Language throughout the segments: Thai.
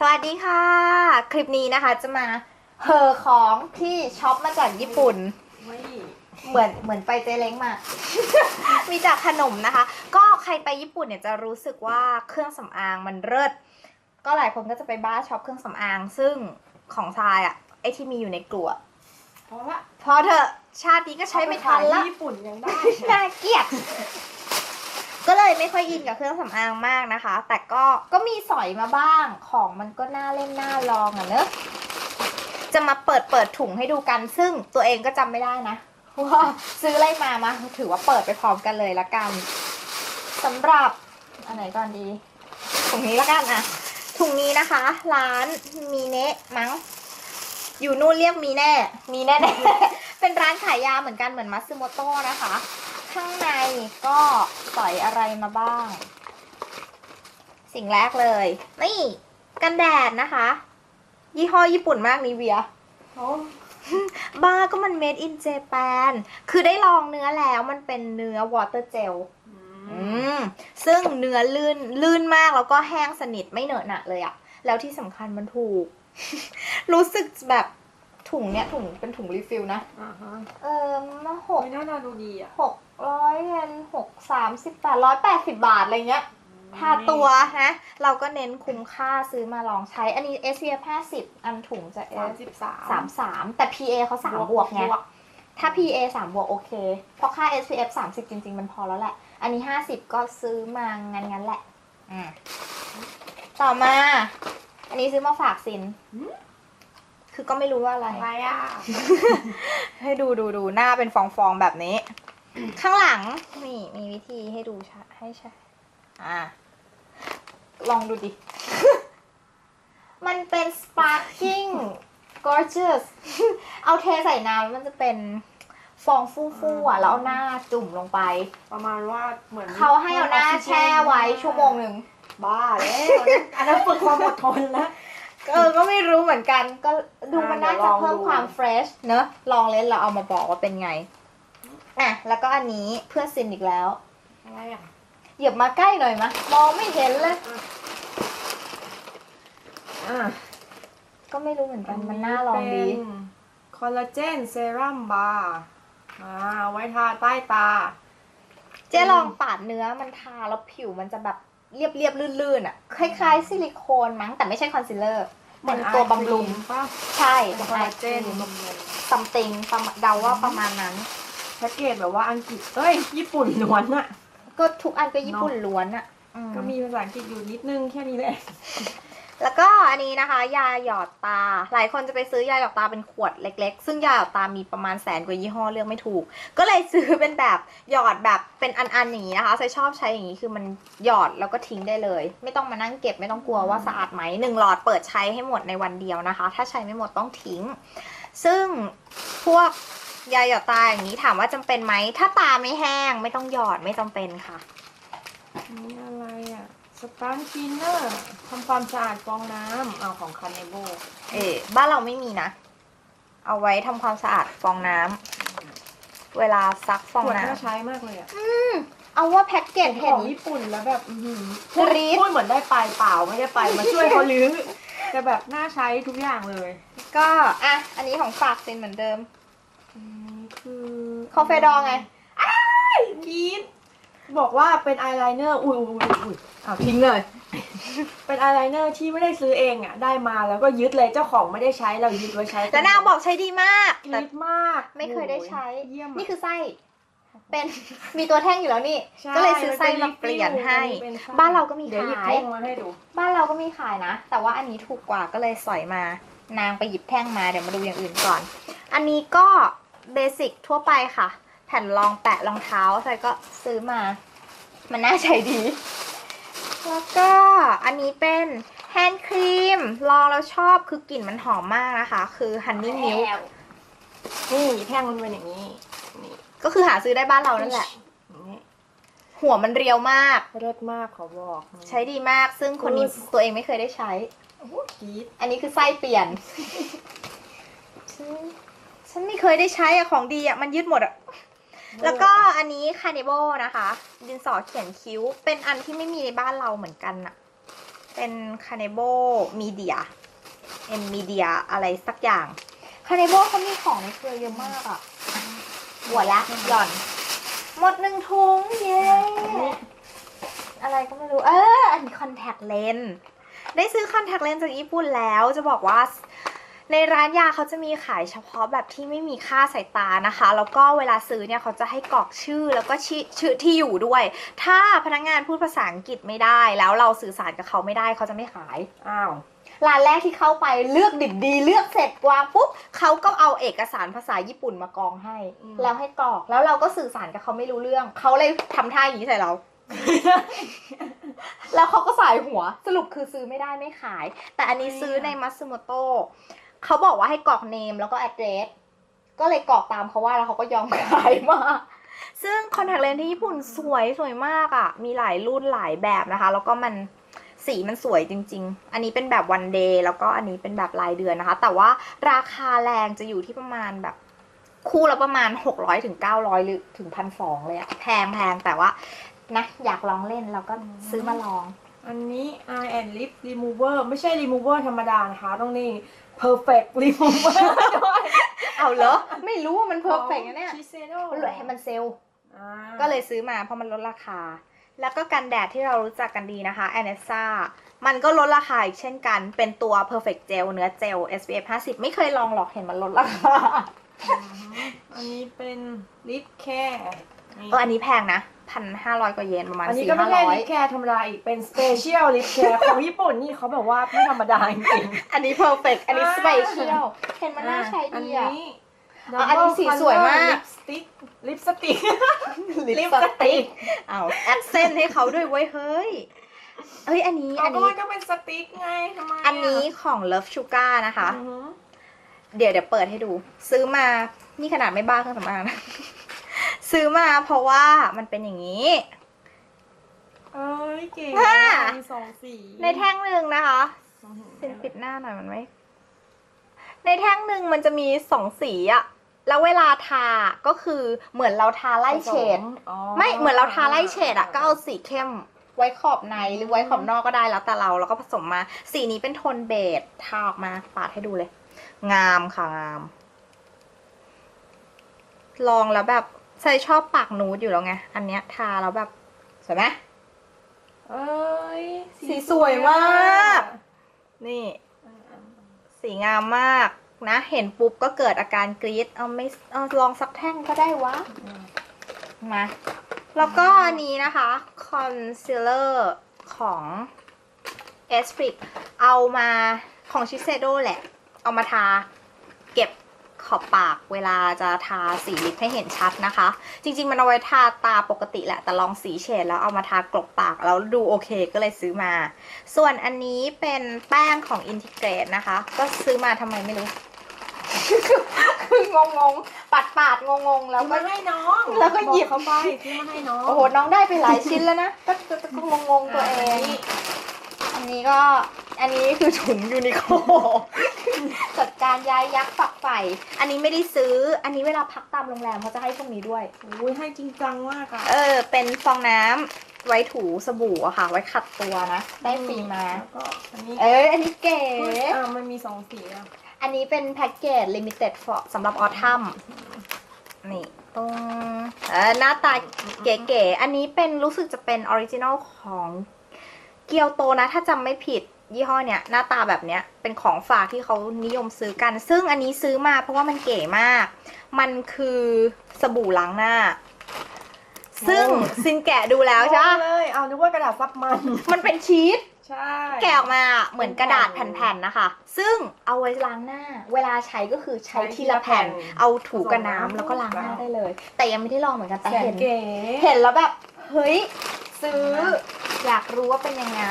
สวัสดีค่ะ คลิปนี้นะคะจะมาเฮอของที่ช็อปมาจากญี่ปุ่นไม่เหมือนเหมือนไปเจเล้งมา มีจากขนมนะคะ ก็ใครไปญี่ปุ่นเนี่ยจะรู้สึกว่าเครื่องสำอางมันเลิศก็หลายคนก็จะไปบ้าช็อปเครื่องสำอาง ซึ่งของทรายอะไอที่มีอยู่ในกลัวเพราะว่าพอเถอะชาตินี้ก็ใช้ไม่ทันละเอาปขายที่ญี่ปุ่นยังได้น่าเกลียด ก็เลยไม่ค่อยอินกับเครื่องสำอางมากนะคะ แต่ก็ก็มีสอยมาบ้างของมันก็น่าเล่นน่าลองอะเนอะจะมาเปิดเปิดถุงให้ดูกัน ซึ่งตัวเองก็จำไม่ได้นะว่าซื้ออะไรมามาถือว่าเปิดไปพร้อมกันเลยละกันสำหรับอันไหนก่อนดีถุงนี้ละกันอะถุงนี้นะคะ ร้านมีเนะมั้ง อยู่นู่นเรียกมีแน่ มีแน่ๆเป็นร้านขายยาเหมือนกันเหมือนมัตสึโมโต้นะคะ ข้างในก็สอยอะไรมาบ้าง สิ่งแรกเลย นี่กันแดดนะคะ ยี่ห้อญี่ปุ่นมากนิเวียโอ้บ้าก็มัน made in Japan คือได้ลองเนื้อแล้วมันเป็นเนื้อ water gel อืมซึ่งเนื้อลื่นลื่นมากแล้วก็แห้งสนิทไม่เหนอะหนะเลยอะแล้วที่สำคัญมันถูก รู้สึกแบบถุงเนี้ยถุงเป็นถุงรีฟิลนะอ่าฮะเออมาหกไม่น่าตาดูดีอะหก ร้อยเยนหกสามสิบแปดร้อยแปดสิบบาท อะไรเงี้ยทาตัวนะ เราก็เน้นคุ้มค่าซื้อมาลองใช้ อันนี้ SPF 50 อันถุงจะสามสิบสามสามสามแต่ PA เขาสามบวกไง ถ้า PA สามบวกโอเค เพราะค่า SPF 30 จริง ๆ มันพอแล้วแหละ อันนี้ 50 ก็ซื้อมางั้นงั้นๆแหละอืมต่อมา อันนี้ซื้อมาฝากซิน คือก็ไม่รู้ว่าอะไรอะไรอะ ให้ดูดูดูหน้าเป็นฟองๆแบบนี้ ข้างหลังนี่มีวิธีให้ดูชะให้ใช่อ่าลองดูดิ มันเป็น sparkling gorgeous เอาเทใส่น้ำแล้วมันจะเป็นฟองฟู่ๆอะ แล้วเอาหน้าจุ่มลงไป ประมาณว่าเหมือนเขาให้เอาหน้าแช่ไว้ชั่วโมงหนึ่งบ้าแล้วอันนั้นฝึกความอดทนแล้วเออก็ไม่รู้เหมือนกัน ก็ดูมันน่าเดี๋จะยวลองเพิ่มดูความเฟรชเนอะลองเล่นเราเอามาบอกว่าเป็นไง อะแล้วก็อันนี้เพื่อซินอีกแล้ว อะไรอะเหยียบมาใกล้หน่อยมะมองไม่เห็นเลยอ่าก็ไม่รู้เหมือนกันมันน่าลองดีคอลลาเจนเซรั่มบาร์อ่าเอาไว้ทาใต้ตา เจ๊ลองปาดเนื้อมันทาแล้วผิวมันจะแบบเรียบเรียบๆลื่นๆอะ คล้ายๆ ซิลิโคนมั้งแต่ไม่ใช่คอนซีลเลอร์เป็นตัวบำรุงป่ะใช่คอลลาเจนบำรุงซัมติงประมาณเดาว่าประมาณนั้น แพ็กเกจแบบว่าอังกฤษเอ้ย ญี่ปุ่นล้วนอะก็ทุกอันก็ญี่ปุ่นล้วนอะอืมก็มีภาษาอังกฤษอยู่นิดนึงแค่นี้แหละ แล้วก็อันนี้นะคะ ยาหยอดตา หลายคนจะไปซื้อยาหยอดตาเป็นขวดเล็ก ๆ ซึ่งยาหยอดตามีประมาณแสนกว่ายี่ห้อเลือกไม่ถูก ก็เลยซื้อเป็นแบบหยอดแบบเป็นอันๆอย่างนี้นะคะใส่ชอบใช้อย่างนี้คือมันหยอดแล้วก็ทิ้งได้เลย ไม่ต้องมานั่งเก็บไม่ต้องกลัวว่าสะอาดไหมหนึ่งหลอดเปิดใช้ให้หมดในวันเดียวนะคะ ถ้าใช้ไม่หมดต้องทิ้ง ซึ่งพวก ยาหยอดตาอย่างนี้ถามว่าจำเป็นไหม ถ้าตาไม่แห้งไม่ต้องหยอดไม่จำเป็นค่ะนี่อะไรอะสปานคีนเนอร์ทำความสะอาดฟองน้ำเอาของคาเนโบเออบ้านเราไม่มีนะ เอาไว้ทำความสะอาดฟองน้ำเวลาซักฟของวดน้น่าใช้มากเลยอะำเอาว่าแพ็กเกจขเห็นองญี่ปุ่นแล้วแบบอื้อหือพูดกรี๊ดพูดเหมือนได้ไปเปล่าไม่ได้ไปมาช่วยเขาลื้อแต่แบบน่าใช้ทุกอย่างเลย ก็อะอันนี้ของฝากซินเหมือนเดิมอันนี้คือค อเฟดองไงกรีดบอกว่าเป็นอายไลเนอร์อุ้ยอุ้ยอุ้ยอุ้ยอ้าวทิ้งเลย เป็นอายไลเนอร์ที่ไม่ได้ซื้อเองอะ ได้มาแล้วก็ยึดเลยเจ้าของไม่ได้ใช้เรายึดไว้ใช้แต่นางบอกใช้ดีมากกแต่รีดมากไม่เคยได้ใช้ โอ้ยเยี่ยมอะนี่คือไส้ เป็น มีตัวแท่งอยู่แล้วนี่ ใช่ก็เลยซื้อไส้มาเปลี่ยนให้เป็นไส้บ้านเราก็มีเดี๋ยวหยิบขายแท่งมาให้ดู บ้านเราก็มีขายนะ แต่ว่าอันนี้ถูกกว่าก็เลยสอยมา นางไปหยิบแท่งมาเดี๋ยวมาดูอย่างอื่นก่อน อันนี้ก็ เบสิกทั่วไปค่ะ แผ่นรองแปะรองเท้าใส่ก็ซื้อมา มันน่าใช้ดี แล้วก็อันนี้เป็นแฮนด์ครีม ลองแล้วชอบคือกลิ่นมันหอมมากนะคะ คือฮันนี่มิลนี่แท่งมันเป็นอย่างนี้นี่ก็คือหาซื้อได้บ้านเรานั่นแหละอย่างนี้หัวมันเรียวมาก เลิศมากขอบอกใช้ดีมาก ซึ่งคนนี้ตัวเองไม่เคยได้ใช้โอ้โหกรีดอันนี้คือไส้เปลี่ยน ฉันฉันไม่เคยได้ใช้อะของดีอะมันยืดหมดอะแล้วก็อันนี้คา n น b บนะคะ ดินสอเขียนคิ้ว เป็นอันที่ไม่มีในบ้านเราเหมือนกันอะเป็นคาเนโบมีเดียเอ็มมีเดียอะไรสักอย่างคาเนโบเขามีของในเครือเยอะมากอะหัวละหย่อน หมดหนึ่งถุงเย้อะไรก็ไม่รู้ เออ อันนี้คอนแทคเลนส์ได้ซื้อคอนแทคเลนส์จากญี่ปุ่นแล้ว จะบอกว่า ในร้านยาเขาจะมีขายเฉพาะแบบที่ไม่มีค่าสายตานะคะ แล้วก็เวลาซื้อเนี่ยเขาจะให้กรอกชื่อแล้วก็ชื่อชื่อที่อยู่ด้วย ถ้าพนักงานพูดภาษาอังกฤษไม่ได้ แล้วเราสื่อสารกับเขาไม่ได้เขาจะไม่ขายอ้าวร้านแรกที่เข้าไปเลือกดิบดี เลือกเสร็จวางปุ๊บเขาก็เอาเอกสารภาษาญี่ปุ่นมากองให้ แล้วให้กรอกแล้วเราก็สื่อสารกับเขาไม่รู้เรื่อง เขาเลยทำท่าอย่างนี้ใส่เรา แล้วเขาก็สายหัวสรุปคือซื้อไม่ได้ไม่ขาย แต่อันนี้ซื้อในมัตสึโมโตะ เขาบอกว่าให้กรอกเนมแล้วก็ address ก็เลยกรอกตามเขาว่าแล้วเขาก็ยอมขายมาซึ่งคอนแทคเลนส์ที่ญี่ปุ่นสวยสวยมากอะ่ะ มีหลายรุ่นหลายแบบนะคะ แล้วก็มันสีมันสวยจริง ๆ อันนี้เป็นแบบวันเดย์แล้วก็อันนี้เป็นแบบรายเดือนนะคะ แต่ว่าราคาแรงจะอยู่ที่ประมาณแบบคู่ละประมาณ 600ถึง900 หรือถึงพันสองเลยอะแพงแพงแต่ว่านะอยากลองเล่นเราก็ซื้อมาลอง อันนี้ eye and lip remover ไม่ใช่ remover ธรรมดานะคะต้องนี่ perfect remover ด้วยเอาเหรอ ไม่รู้ว่ามันเพอร์เฟกต์นะเนี่ยชิเซโดมันเลยให้มันเซลล์ก็เลยซื้อมาเพราะมันลดราคา แล้วก็กันแดดที่เรารู้จักกันดีนะคะ a n e s a มันก็ลดราคาอีกเช่นกัน เป็นตัว perfect gel เนื้อเจล SPF 50 ไม่เคยลองหรอกเห็นมันลดราคา อันนี้เป็น lip care เอออันนี้แพงนะ พันห้าร้อยกว่าเยนประมาณอันนี้สี่ก็ไม่ห้าใช่ร้อย lip care ธรรมดาอีกเป็น special lip care ของญี่ปุ่นนี่เขาแบบว่าไม่ธรรมดาจริงๆอันนี้ perfect อันนี้อ่า special เห็นมันน่าใช้อันดีนี้อะอะอันนี้สีสวยมากลิปสติกลิปสติก ลิปสติก เอาแอดเซนให้เขาด้วยเว้ยเฮ้ยเฮ้ยอันนี้อัอันนนี้นี้ ก็เป็นสติ๊กไงทำไมะอันนี้ของ Love Sugar นะคะ อือหือเดี๋ยวเดี๋ยวเปิดให้ดู ซื้อมานี่ขนาดไม่บ้าเครื่องสำอางนะ ซื้อมาเพราะว่ามันเป็นอย่างนี้ เอ้ยเก๋อ่า มีสองสีในแท่งหนึ่งนะคะอื้อหือเซ็นปิดหน้าหน่อยมันไหมในแท่งหนึ่งมันจะมีสองสีอะแล้วเวลาทาก็คือเหมือนเราทาไล่เฉด อ๋อไม่เหมือนเราทาไล่เฉดอะก็เอาสีเข้มไว้ขอบในหรือไว้ขอบนอกก็ได้แล้วแต่เราแล้วก็ผสมมา สีนี้เป็นโทนเบจทาออกมาปาดให้ดูเลย งามค่ะงาม ลองแล้วแบบ ใส่ชอบปากนูดอยู่แล้วไง อันเนี้ยทาแล้วแบบสวยไหมเอ้ยสีสวยมาก นี่ สีงามมากนะ เห็นปุ๊บก็เกิดอาการกรี๊ดเอาไม่เอาลองสักแท่งก็ได้วะ มา แล้วก็อันนี้นะคะ คอนซีลเลอร์ของ e s p r i t เอามาของชิเซโดแหละ เอามาทาเก็บ ขอบปากเวลาจะทาสีลิปให้เห็นชัดนะคะ จริง ๆ มันเอาไว้ทาตาปกติแหละ แต่ลองสีเฉดแล้วเอามาทากลบปากแล้วดูโอเคก็เลยซื้อมา ส่วนอันนี้เป็นแป้งของ Integrate นะคะ ก็ซื้อมาทำไมไม่รู้คืองงงๆปัดปาดๆงงๆแล้วแล้วก็มาให้น้อง แล้วก็หยิบอกเขาไปซื้อมาให้น้อง โอ้โห น้องได้ไปหลายชิ้นแล้วนะ ก็ก็ก็งงงๆตัวเอง อันนี้ก็ อันนี้คือถุงยูนิโค จัดการย้ายยักษ์ฝักใฝ่อันนี้ไม่ได้ซื้อ อันนี้เวลาพักตามโรงแรมเขาจะให้พวกนี้ด้วยโอ้ยให้จริงจังมากอะเออ เป็นฟองน้ำไว้ถูสบู่อะค่ะ ไว้ขัดตัวนะ ได้ฟรีมา แล้วก็อันนี้เออ อันนี้เก๋ อ่ามันมีสองสีอะอันนี้เป็นแพ็กเกจ limited for สำหรับออทัมนี่ตรงเออหน้าตาเก๋ๆ อันนี้เป็นรู้สึกจะเป็นออริจินอลของเกียวโตนะ ถ้าจำไม่ผิด ยี่ห้อเนี้ยหน้าตาแบบเนี้ยเป็นของฝากที่เขานิยมซื้อกัน ซึ่งอันนี้ซื้อมาเพราะว่ามันเก๋มาก มันคือสบู่ล้างหน้า ซึ่งซินแกะดูแล้วใช่ปะเลยเอานึกว่ากระดาษซับมัน มันเป็นชีสใช่แกะออกมาเหมือนกระดาษแผ่นๆนะคะ ซึ่งเอาไว้ล้างหน้า เวลาใช้ก็คือใช้ทีละแผ่น เอาถูกับน้ำแล้วก็ล้างหน้าได้เลย แต่ยังไม่ได้ลองเหมือนกันแต่แสนเห็นเก๋เห็นแล้วแบบเฮ้ยซื้ออยากรู้ว่าเป็นยังไง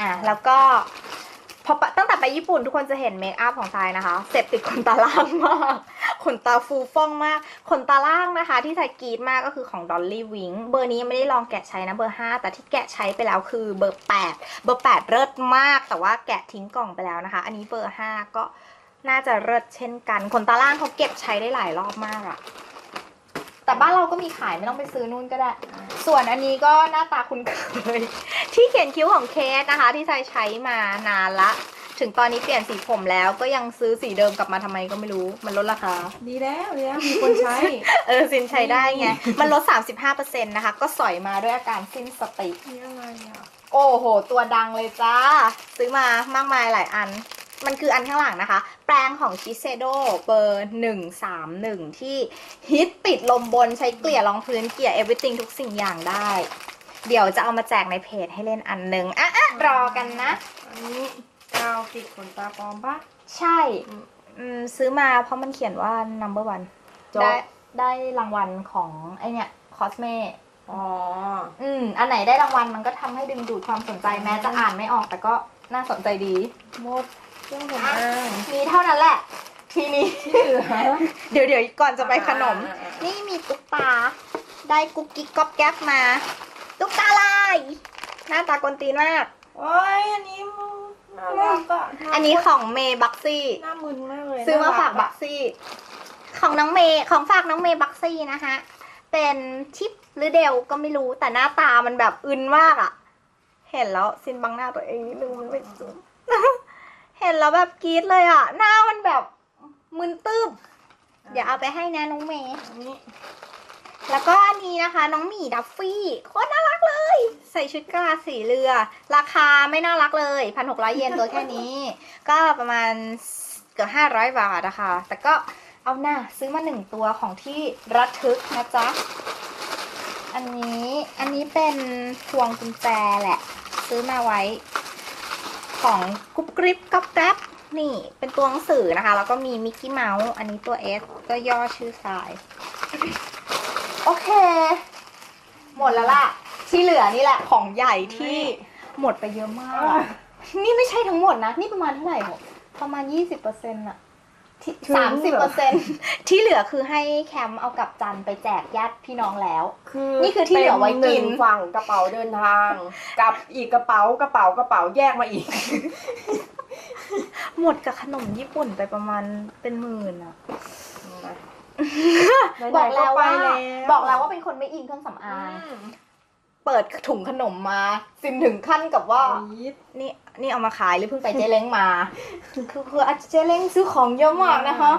อืมอะแล้วก็พอปะตั้งแต่ไปญี่ปุ่นทุกคนจะเห็นเมคอัพของทรายนะคะ เสพติดขนตาล่างมาก ขนตาฟูฟ่องมาก ขนตาล่างนะคะ ที่ทรายกรีดมากก็คือของ Dolly Wing เบอร์นี้ยังไม่ได้ลองแกะใช้นะเบอร์ 5 แต่ที่แกะใช้ไปแล้วคือเบอร์ 8 เบอร์ 8 เลิศมาก แต่ว่าแกะทิ้งกล่องไปแล้วนะคะ อันนี้เบอร์ 5 ก็น่าจะเลิศเช่นกัน ขนตาล่างเขาเก็บใช้ได้หลายรอบมากอะ แต่บ้านเราก็มีขายไม่ต้องไปซื้อนู่นก็ได้ ส่วนอันนี้ก็หน้าตาคุ้นเคย ที่เขียนคิ้วของเคสนะคะ ที่ใช้ใช้มานานละ ถึงตอนนี้เปลี่ยนสีผมแล้วก็ยังซื้อสีเดิมกลับมาทำไมก็ไม่รู้ มันลดราคา ดีแล้วดีแล้วมีคนใช้ เออสินใช้ได้ไง มันลด 35%นะคะ ก็สอยมาด้วยอาการสิ้นสติ นี่อะไรอะ โอ้โห ตัวดังเลยจ้า ซื้อมามากมายหลายอัน มันคืออันข้างหลังนะคะ แปรงของชิเซโดเบอร์ 131 ที่ฮิตติดลมบนใช้เกลี่ยรองพื้นเกลี่ย everything ทุกสิ่งอย่างได้ เดี๋ยวจะเอามาแจกในเพจให้เล่นอันหนึ่งอะอะรอกันนะ อันนี้กาวติดขนตาปลอมปะ ใช่อืมซื้อมาเพราะมันเขียนว่า number one จบ ได้ได้รางวัลของไอเนี่ยคอสเมอ๋อ อืม อันไหนได้รางวัลมันก็ทำให้ดึงดูดความสนใจแม้จะอ่านไม่ออกแต่ก็น่าสนใจดี หมด เครื่องสำอางมีเท่านั้นแหละ ทีนี้เหลือเดี๋ยวเดี๋ยวก่อนจะไปขนมอ่าอ่าอ่านี่มีตุ๊กตา ได้กุ๊กกิ๊กก๊อบแก๊บมา ตุ๊กตาลาย หน้าตากวนตีนมาก โอ้ยอันนี้น่ารักอะอันนี้ของเมย์บักซี่ หน้ามึนมากเลยซื้อมาฝากน่รับักซี่ ของน้องเมย์ของฝากน้องเมย์บักซี่นะคะเป็นทิปหรือเดลก็ไม่รู้แต่หน้าตามันแบบอึนมากอะเห็นแล้วซินบังหน้าตัวเองนิดนึงมันไม่ซูม เห็นแล้วแบบกรี๊ดเลยอะหน้ามันแบบมึนตึบเดี๋ยวเอาไปให้นะน้องเมย์อันนี้แล้วก็อันนี้นะคะ น้องหมีดัฟฟี่โคตรน่ารักเลย ใส่ชุดกะลาสีเรือ ราคาไม่น่ารักเลยพันหกร้อยเยนตัวแค่นี้ ก็ประมาณเกือบห้าร้อยบาทนะคะ แต่ก็เอาหน้าซื้อมาหนึ่งตัวของที่ระทึกนะจ๊ะ อันนี้อันนี้เป็นพวงกุญแจแหละ ซื้อมาไว้ ของกรุ๊ปกริปก๊อบแก๊บนี่เป็นตัวหนังสือนะคะ แล้วก็มีมิกกี้เมาส์อันนี้ตัว S ก็ย่อชื่อสาย โอเค หมดแล้วล่ะ ที่เหลือนี่แหละของใหญ่ที่หมดไปเยอะมากอะนี่ไม่ใช่ทั้งหมดนะ นี่ประมาณเท่าไหร่หมดประมาณยี่สิบเปอร์ เซ็นต์อะสามสิบเปอร์เซ็นต์ที่เหลือคือให้แคมป์เอากลับจันไปแจกญาติพี่น้องแล้ว คือนี่คือที่เหลือไว้กินเป็หงฝั่งกระเป๋าเดินทาง กับอีกกระเป๋ากระเป๋ากระเป๋าแยกมาอีก หมดกับขนมญี่ปุ่นไปประมาณเป็นหมื่นอะบอกแล้วว่าบอกแล้วว่าเป็นคนไม่อินเครื่องสำอาง เปิดถุงขนมมาซินถึงขั้นกับว่า นี่ นี่เอามาขายหรือเพิ่งไปเจ๊เล้งมา คือคืออาเจ๊เล้งซื้อของเยอะมากนะคะ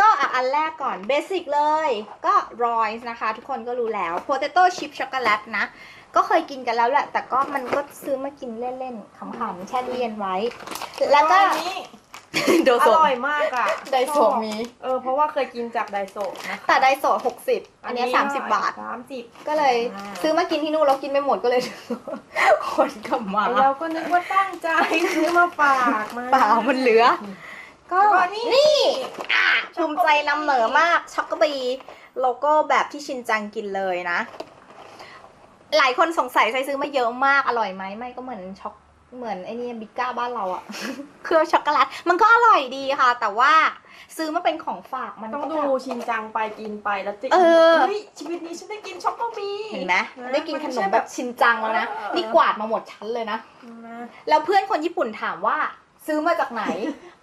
ก็อะอันแรกก่อนเบสิกเลย ก็รอยนะคะ ทุกคนก็รู้แล้ว potato chip ช็อกโกแลตนะ ก็เคยกินกันแล้วแหละ แต่ก็มันก็ซื้อมากินเล่นๆขำๆแช่ตู้เย็นไว้ แล้วก็อันนี้ โดอโซร่อยมากอะไดโซชอบมี เออเพราะว่าเคยกินจากไดโซนะคะแต่ไดโซหกสิบอันเนี้สามสิบบาท สามสิบก็เลยอ่าซื้อมากินที่นู่นแล้วกินไม่หมดก็เลยคนกลับมาเราก็นึกว่าตั้งใจซื้อมาฝากมาเปล่ามันเหลือ ก็แล้วก็นี่นี่อะภูมิใจนำเหนอมากช็อกโกบีโลโก้แบบที่ชินจังกินเลยนะ หลายคนสงสัยใช้ซื้อมาเยอะมากอร่อยไหมไม่ก็เหมือนช็อก เหมือนไอ้นี่บิก้าบ้านเราอะ เครื่องช็อกโกแลตมันก็อร่อยดีค่ะ แต่ว่าซื้อมาเป็นของฝากมันต้องก็ดูแบบ ชินจังไปกินไปแล้วติเออ เฮ้ยชีวิตนี้ฉันได้กินช็อกโกบีเห็นไหมะได้กินขนมแบบชินจังแล้วนะ เออ นี่กวาดมาหมดชั้นเลยนะนะแล้วเพื่อนคนญี่ปุ่นถามว่าซื้อมาจากไหน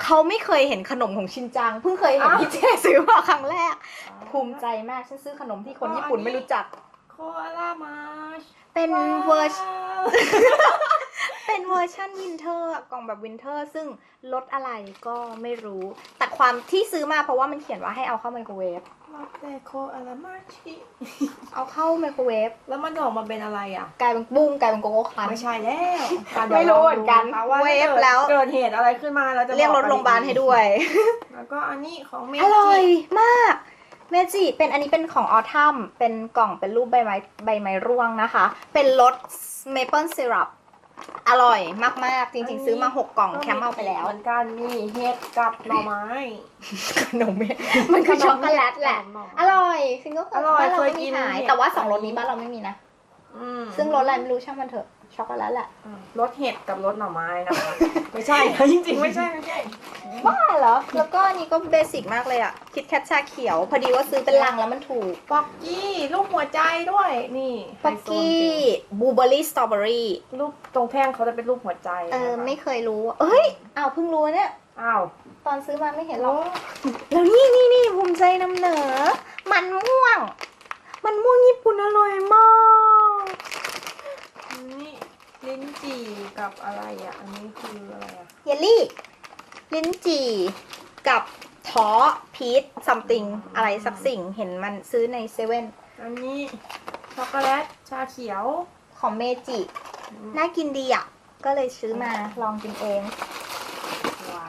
เขาไม่เคยเห็นขนมของชินจัง เพิ่งเคยเห็นพี่เจซื้อมาครั้งแรก ภูมิใจมากฉันซื้อขนมที่คนญี่ปุ่นไม่รู้จัก โคอาล่ามาชเป็นเวอร์ช ว้าว เป็นเวอร์ชันวินเทอร์กล่องแบบวินเทอร์ซึ่งลดอะไรก็ไม่รู้ แต่ความที่ซื้อมาเพราะว่ามันเขียนว่าให้เอาเข้าไมโครเวฟลาเต้โคอาล่ามาชิเอาเข้าไมโครเวฟแล้วมันออกมาเป็นอะไรอะ กลายเป็นบุ้งกลายเป็นโกโก้คันไม่ใช่แล้วอะไม่รู้เหมือนกันดี๋ยวลองดูะาเวฟถ้ากิดแล้วเกิดเหตุอะไรขึ้นมาเราจะเรียกรถบโรงพยาบาลให้ด้วย แล้วก็อันนี้ของเมอร่อยจิมากเมจิเป็นอันนี้เป็นของออทัมเป็นกล่องเป็นรูปใบไม้ใบไม้ร่วงนะคะ เป็นรสเมเปิลซีรัป อร่อยมากๆ จริง ๆ ซื้อมา6กล่องแคมเอาไปแล้ว เหมือนกันมีเห็ดกับหน่อไม้ ขนมเมมันคือช็อกโกแลตแหละขนมอร่อยซิงเกิลอร่อยบ้านเราเคยไม่กิมีนขายเห็ดแต่ว่าสองรสนี้บ้านเราไม่มีนะ อืมซึ่งรสอะไรไม่รู้ช่างมันเถอะ ช็อกโกแลตแหละอืมรสเห็ดกับรสหน่อไม้นะคะ ไม่ใช่นะจริงๆ ไม่ใช่ไม่ใช่ บ้าเหรอ แล้วก็อันนี้ก็เบสิกมากเลยอะคิดแคทชาเขียว พอดีว่าซื้อเป็นลังแล้วมันถูกป๊อกกี้รูปหัวใจด้วย นี่ปักไฮโซกี้จริงบลูเบอร์รี่สตรอเบอรี่รูปตรงแท่งเขาจะเป็นรูปหัวใจเออนะคะไม่เคยรู้เอ้ยอ้าวเพิ่งรู้เนี่ยอ้าวตอนซื้อมาไม่เห็นหรแล้อกวแล้วนี่นี่นี่ภูมิใจนำเหนอ มันม่วง มันม่วงญี่ปุ่นอร่อยมากนี่ ลิ้นจี่กับอะไรอะ อันนี้คืออะไรอะ เยลลี่ ลิ้นจี่กับท้อพีชซัมติงอะไรสักสิ่งเห็นมันซื้อในเซเว่นอันนี้ช็อกโกแลตชาเขียว ของเมจิ น่ากินดีอะ ก็เลยซื้อมาลองกินเอง ว้า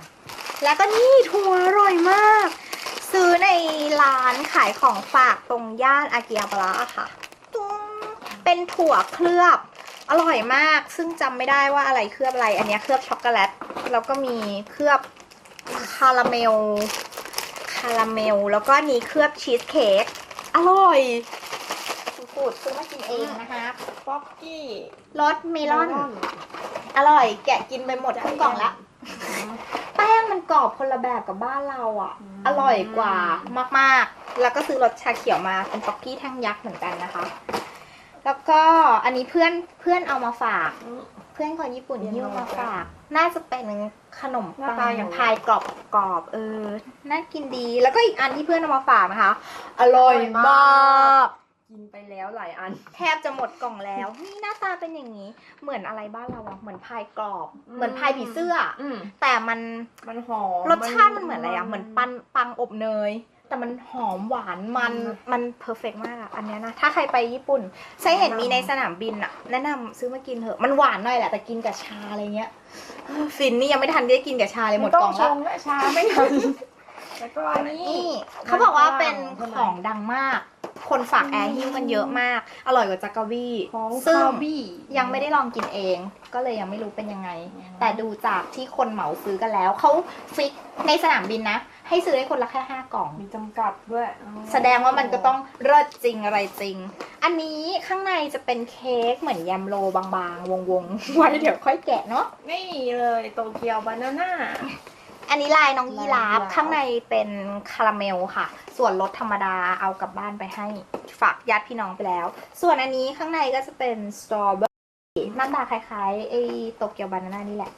แล้วก็นี่ถั่วอร่อยมาก ซื้อในร้านขายของฝากตรงย่านอากิยาบาระอะค่ะตุ้มเป็นถั่วเคลือบ อร่อยมาก ซึ่งจำไม่ได้ว่าอะไรเคลือบอะไร อันเนี้ยเคลือบช็อกโกแลต แล้วก็มีเคลือบคาราเมล คาราเมล แล้วก็อันนี้เคลือบชีสเค้ก อร่อยฟูดซื้อมากินเองนะคะป๊อกกี้รสเมลอน อร่อย แกะกินไปหมดทั้งกล่องละ แป้งมันกรอบคนละแบบกับบ้านเราอะอืมอร่อยกว่ามากๆ แล้วก็ซื้อรสชาเขียวมาเป็นป๊อกกี้แท่งยักษ์เหมือนกันนะคะ แล้วก็อันนี้เพื่อนเพื่อนเอามาฝาก เพื่อนคนญี่ปุ่นเรียนหิ้วมามาฝาก น่าจะเป็นขนมหน้าปัตางอย่างพายกรอบกรอบๆเออน่ากินดี แล้วก็อีกอันที่เพื่อนเอามาฝากนะคะอร่อยมา ก กินไปแล้วหลายอัน แทบจะหมดกล่องแล้ว นี่หน้าตาเป็นอย่างนี้ เหมือนอะไรบ้านเราอะเหมือนพายกรอบ อืม เหมือนพายผีเสื้อ อืมแต่มันมันหอมรสชาติมันเหมือนอะไรอะเหมือนปันปังอบเนย แต่มันหอมหวานมันอืมมันเพอร์เฟกมากอะอันเนี้ยนะ ถ้าใครไปญี่ปุ่นใช่เห็นมีในสนามบินอะแนะนำซื้อมากินเถอะมันหวานหน่อยแหละแต่กินกับชาอะไรเงี้ยเออฟินนี่ยังไม่ทันได้กินกับชาเลยหมดไต้กอล่องชแล้ว งและชาไม่ทันแล้วก็อันนี้นี่เขาบอกว่าเป็นข้างในของดังมาก คนฝากแอร์ฮิ้วกันเยอะมาก อร่อยกว่าจักรวีของซึ่ง คาบี้ ยังไม่ได้ลองกินเอง ก็เลยยังไม่รู้เป็นยังไงอืมแต่ดูจากที่คนเหมาซื้อกันแล้ว เขาฟิกในสนามบินนะ ให้ซื้อได้คนละแค่ห้ากล่อง มีจำกัดด้วยแสดงว่ามันก็ต้องเลิศจริงอะไรจริง อันนี้ข้างในจะเป็นเค้กเหมือนแยมโลบางๆ วงๆ ไว้เดี๋ยวค่อยแกะเนาะ นี่เลยโตเกียวบานาน่า อันนี้ลายน้องยีราฟลายยีราฟข้างในเป็นคาราเมลค่ะ ส่วนรสธรรมดาเอากลับบ้านไปให้ฝากญาติพี่น้องไปแล้ว ส่วนอันนี้ข้างในก็จะเป็นสตรอเบอรี่หน้าตาคล้ายๆไอ้โตเกียวบานาน่านี่แหละ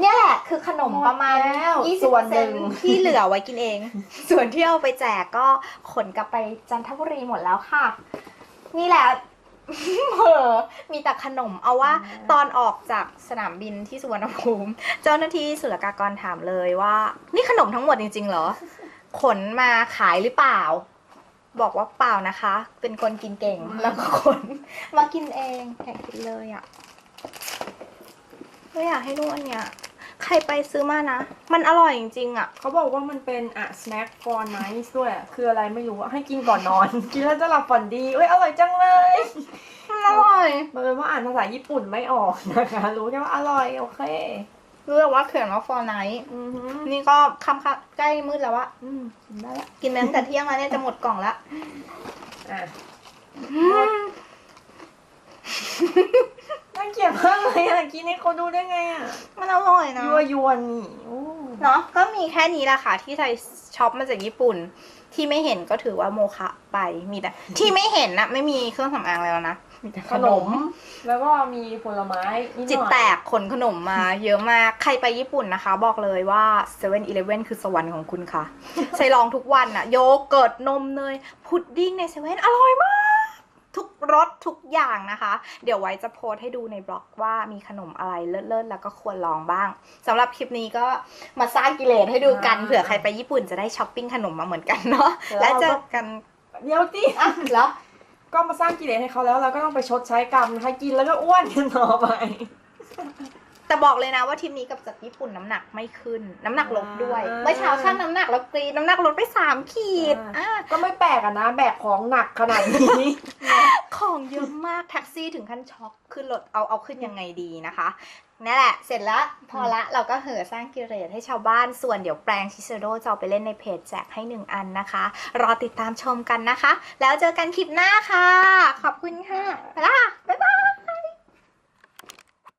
เนี่ยแหละคือขนมประมาณหมดแล้ว20ส่วนหนึ่งที่เหลือไว้กินเอง ส่วนที่เอาไปแจกก็ขนกลับไปจันทบุรีหมดแล้วค่ะ นี่แหละเออมีแต่ขนมเอาว่าตอนออกจากสนามบินที่สุวรรณภูมิ เจ้าหน้าที่ศุลกากรถามเลยว่า นี่ขนมทั้งหมดจริง ๆ เหรอ ขนมาขายหรือเปล่า บอกว่าเปล่านะคะ เป็นคนกินเก่งแล้วก็ขนมากินเองแข่งกินเลยอะ่ะก็อยากให้ดูอันเนี้ย ใครไปซื้อมานะ มันอร่อยจริงๆอะ่ะ เขาบอกว่ามันเป็นอะ snack for night ด้วยอะคืออะไรไม่รู้อะให้กินก่อนนอน กินแล้วจะหลับฝันดีเอ้ยอร่อยจังเลย มันอร่อยบังเอิญว่าอ่านภาษาญี่ปุ่นไม่ออกนะคะ รู้แค่ว่าอร่อยโอเครู้แต่ว่าเขียนว่า for night อือหือนี่ก็ค่ำๆใกล้มืดแล้วอะอืมกินได้ละกินมาตั้งแต่เที่ยงแล้วเนี่ยจะหมดกล่องละอะน่าเกลียดมากเลยอะกินให้เขาดูได้ไงอะ มันอร่อยนะ ยัวยวนนี่โอ้เนาะก็มีแค่นี้แหละค่ะ ที่ไทยช็อปมาจากญี่ปุ่น ที่ไม่เห็นก็ถือว่าโมคะไปมีแต่ ที่ไม่เห็นนะไม่มีเครื่องสำอางแล้วนะมีแต่ขนมแล้วก็มีผลไม้นิดหน่อยจิตแตกขนขนมมา เยอะมาก ใครไปญี่ปุ่นนะคะ บอกเลยว่า7 e เ e ่ e อคือสวรรค์ของคุณค่ะ ใช้ลองทุกวันอะโยเกิร์ตนมเนยพุดดิ้งในเซเว่นอร่อยมาก ทุกรสทุกอย่างนะคะ เดี๋ยวไว้จะโพสต์ให้ดูในบล็อกว่ามีขนมอะไรเลิศๆแล้วก็ควรลองบ้างสำหรับคลิปนี้ก็มาสร้างกิเลสให้ดูกันอ่าเผื่อใครไปญี่ปุ่นจะได้ช้อปปิ้งขนมมาเหมือนกันเนาะแล้และวเจอก็กันเดี๋ยวสิอะเหรอก็มาสร้างกิเลสให้เขาแล้วเราก็ต้องไปชดใช้กรรมให้กินแล้วก็อ้วนกันต่อไป แต่บอกเลยนะว่าทริปนี้กับจากญี่ปุ่นน้ำหนักไม่ขึ้น น้ำหนักลดด้วยอ่า เมื่อเช้าชั่งน้ำหนักแล้วกรีดน้ำหนักลดไปสามขีดอ่าอะก็ไม่แปลกอะนะ แบกของหนักขนาดนี้ ของเยอะมากแท็กซี่ถึงขั้นช็อกขึ้นรถเอาเอาขึ้นยังไงดีนะคะนั่นแหละ เสร็จแล้วพอละเราก็เห่อสร้างกิเลสให้ชาวบ้านส่วนเดี๋ยวแปลงชิเซโดจะเอาไปเล่นในเพจแจกให้หนึ่งอันนะคะ รอติดตามชมกันนะคะ แล้วเจอกันคลิปหน้าค่ะ ขอบคุณค่ะไปละ